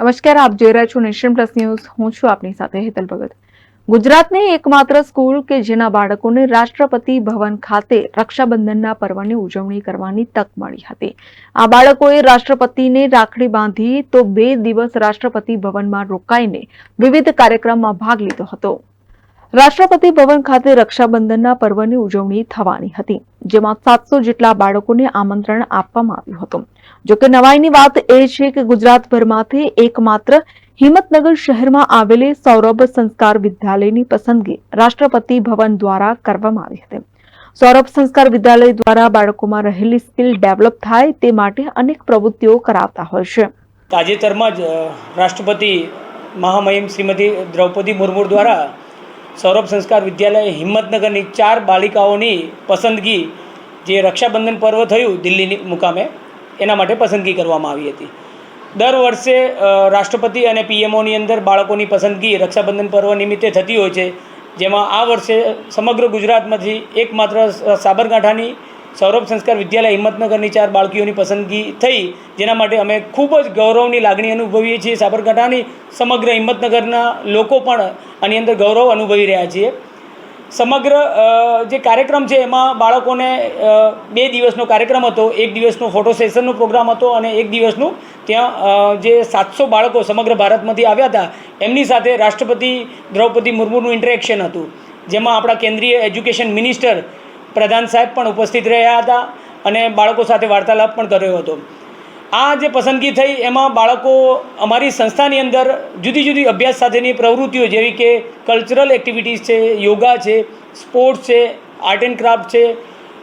નમસ્કાર, આપ જોઈ રહ્યા છો નેશન પ્લસ ન્યૂઝ. હું છું આપની સાથે હેતલ ભગત. ગુજરાતની એકમાત્ર સ્કૂલ કે જેના બાળકોને રાષ્ટ્રપતિ ભવન ખાતે રક્ષાબંધનના પર્વની ઉજવણી કરવાની તક મળી હતી. આ બાળકોએ રાષ્ટ્રપતિને રાખડી બાંધી તો બે દિવસ રાષ્ટ્રપતિ ભવનમાં રોકાઈને વિવિધ કાર્યક્રમમાં ભાગ લીધો હતો. રાષ્ટ્રપતિ ભવન ખાતે રક્ષાબંધનના પર્વની ઉજવણી થવાની હતી, જેમાં સાતસો જેટલા બાળકોને આમંત્રણ આપવામાં આવ્યું હતું. જોકે નવાઈની વાત એ છે કે ગુજરાતભરમાંથી એકમાત્ર હિંમતનગર શહેરમાં આવેલી સૌરભ સંસ્કાર વિદ્યાલયની પસંદગી રાષ્ટ્રપતિ ભવન દ્વારા કરવામાં આવી હતી. સૌરભ સંસ્કાર વિદ્યાલય દ્વારા બાળકોમાં રહેલી સ્કિલ ડેવલપ થાય તે માટે અનેક પ્રવૃત્તિઓ કરાવતા હોય છે. તાજેતરમાં જ રાષ્ટ્રપતિ મહામહિમ શ્રીમતી દ્રૌપદી મુર્મુ દ્વારા સૌરભ સંસ્કાર વિદ્યાલય હિંમતનગરની ચાર બાલિકાઓની પસંદગી જે રક્ષાબંધન પર્વ થયું દિલ્હીની મુકામે, એના માટે પસંદગી કરવામાં આવી હતી. દર વર્ષે રાષ્ટ્રપતિ અને પીએમઓની અંદર બાળકોની પસંદગી રક્ષાબંધન પર્વ નિમિત્તે થતી હોય છે. જેમાં આ વર્ષે સમગ્ર ગુજરાતમાંથી એકમાત્ર સાબરકાંઠાની સૌરભ સંસ્કાર વિદ્યાલય હિંમતનગરની ચાર બાળકીઓની પસંદગી થઈ, જેના માટે અમે ખૂબ જ ગૌરવની લાગણી અનુભવીએ છીએ. સાબરકાંઠાની સમગ્ર હિંમતનગરના લોકો પણ આની અંદર ગૌરવ અનુભવી રહ્યા છીએ. સમગ્ર જે કાર્યક્રમ છે, એમાં બાળકોને બે દિવસનો કાર્યક્રમ હતો. એક દિવસનો ફોટો સેશનનો પ્રોગ્રામ હતો અને એક દિવસનું ત્યાં જે સાતસો બાળકો સમગ્ર ભારતમાંથી આવ્યા હતા, એમની સાથે રાષ્ટ્રપતિ દ્રૌપદી મુર્મુનું ઇન્ટરેક્શન હતું. જેમાં આપણા કેન્દ્રીય એજ્યુકેશન મિનિસ્ટર પ્રધાન સાહેબ પણ ઉપસ્થિત રહ્યા હતા અને બાળકો સાથે વાર્તાલાપ પણ કર્યો હતો. આ જે પસંદગી થઈ, એમાં બાળકો અમારી સંસ્થાની અંદર જુદી જુદી અભ્યાસ સાથેની પ્રવૃત્તિઓ જેવી કે કલ્ચરલ એક્ટિવિટીઝ છે, યોગા છે સ્પોર્ટ્સ છે આર્ટ એન્ડ ક્રાફ્ટ છે,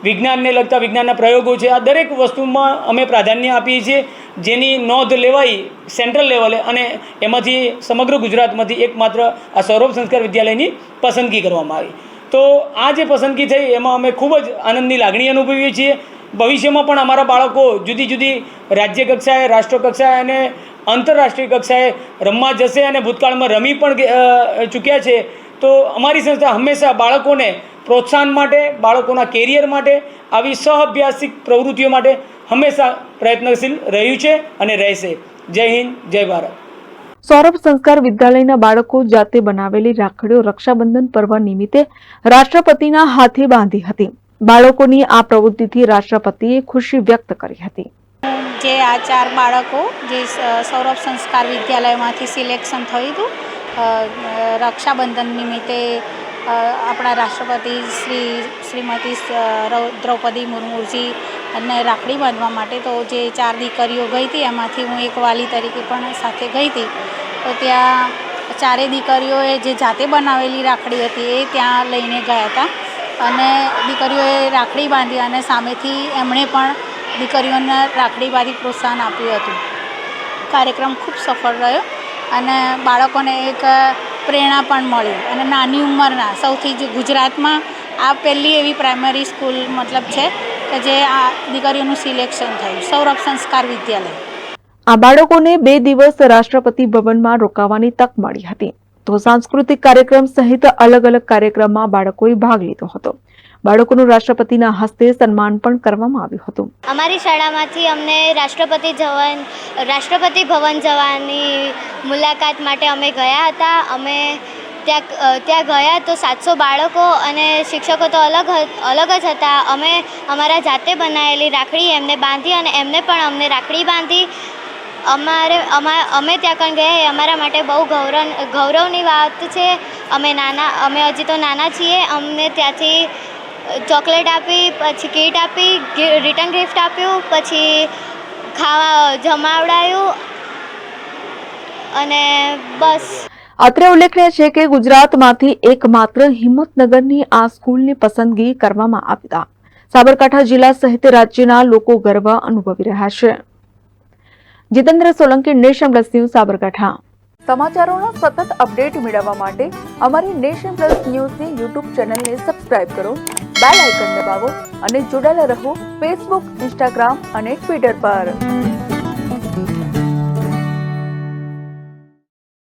વિજ્ઞાનને લગતા વિજ્ઞાનના પ્રયોગો છે, આ દરેક વસ્તુમાં અમે પ્રાધાન્ય આપીએ છીએ, જેની નોંધ લેવાઈ સેન્ટ્રલ લેવલે અને એમાંથી સમગ્ર ગુજરાતમાંથી એકમાત્ર આ સૌરભ સંસ્કાર વિદ્યાલયની પસંદગી કરવામાં આવી. તો આ જે પસંદગી થઈ, એમાં અમે ખૂબ જ આનંદની લાગણી અનુભવીએ છીએ. ભવિષ્યમાં પણ અમારા બાળકો જુદી જુદી રાજ્ય કક્ષાએ, રાષ્ટ્ર કક્ષાએ અને આંતરરાષ્ટ્રીય કક્ષાએ રમવા જશે અને ભૂતકાળમાં રમી પણ ચૂક્યા છે. તો અમારી સંસ્થા હંમેશા બાળકોને પ્રોત્સાહન માટે, બાળકોના કેરિયર માટે, આવી સહઅભ્યાસિક પ્રવૃત્તિઓ માટે હંમેશા પ્રયત્નશીલ રહ્યું છે અને રહેશે. જય હિન્દ, જય ભારત. સૌરભ સંસ્કાર વિદ્યાલયના બાળકો જાતે બનાવેલી રાખડીઓ રક્ષાબંધન પર્વ નિમિત્તે રાષ્ટ્રપતિના હાથે બાંધી હતી. બાળકોની આ પ્રવૃત્તિથી રાષ્ટ્રપતિએ ખુશી વ્યક્ત કરી હતી. જે આ ચાર બાળકો જે સૌરભ સંસ્કાર વિદ્યાલયમાંથી સિલેક્શન થયું હતું રક્ષાબંધન નિમિત્તે આપણા રાષ્ટ્રપતિ શ્રી, શ્રીમતી દ્રૌપદી મુર્મુજી અને રાખડી બાંધવા માટે તો જે ચાર દીકરીઓ ગઈ હતી, એમાંથી હું એક વાલી તરીકે પણ સાથે ગઈ હતી. તો ત્યાં ચારે દીકરીઓએ જે જાતે બનાવેલી રાખડી હતી એ ત્યાં લઈને ગયા હતા. અને દીકરીઓએ રાખડી બાંધી અને સામેથી એમણે પણ દીકરીઓને રાખડી બાંધી પ્રોત્સાહન આપ્યું હતું. કાર્યક્રમ ખૂબ સફળ રહ્યો અને બાળકોને એક પ્રેરણા પણ મળી. અને નાની ઉંમરના સૌથી જે ગુજરાતમાં આ પહેલી એવી પ્રાઇમરી સ્કૂલ મતલબ છે કે જે આ દીકરીઓનું સિલેક્શન થયું સૌરભ સંસ્કાર વિદ્યાલય. આ બાળકોને બે દિવસ રાષ્ટ્રપતિ ભવનમાં રોકાવાની તક મળી હતી. તો સાંસ્કૃતિક કાર્યક્રમ સહિત અલગ અલગ કાર્યક્રમમાં બાળકોએ ભાગ લીધો હતો. બાળકોનું રાષ્ટ્રપતિના હસ્તે સન્માન પણ કરવામાં આવ્યું હતું. અમારી શાળામાંથી અમને રાષ્ટ્રપતિ ભવન રાષ્ટ્રપતિ ભવન જવાની મુલાકાત માટે અમે ગયા હતા. અમે ત્યાં ત્યાં ગયા તો સાતસો બાળકો અને શિક્ષકો તો અલગ અલગ જ હતા. અમે અમારા જાતે બનાવેલી રાખડી એમને બાંધી અને એમને પણ અમને રાખડી બાંધી. અમારે, અમા, અમે ત્યાં કણ ગયા એ અમારા માટે બહુ ગૌરવ, ગૌરવની વાત છે. અમે નાના, અમે હજી તો નાના છીએ. અમને ત્યાંથી ચોકલેટ આપી, પછી કીટ આપી રિટર્ન ગિફ્ટ આપ્યું, પછી ખાવા જમાવડાયું અને બસ. અત્રે ઉલ્લેખનીય છે કે ગુજરાતમાંથી એકમાત્ર હિંમતનગરની આ સ્કૂલની પસંદગી કરવામાં આવતા સાબરકાંઠા જિલ્લા સહિત રાજ્યના લોકો ગર્વ અનુભવી રહ્યા છે. Jitendra Solanki, nation plus news, Sabarkantha. સમાચારોના સતત અપડેટ મેળવવા માટે અમારી નેશન પ્લસ ન્યૂઝની યુટ્યુબ ચેનલને સબસ્ક્રાઇબ કરો, બેલ આઇકન દબાવો અને જોડાયેલા રહો ફેસબુક, ઇન્સ્ટાગ્રામ અને ટ્વિટર પર.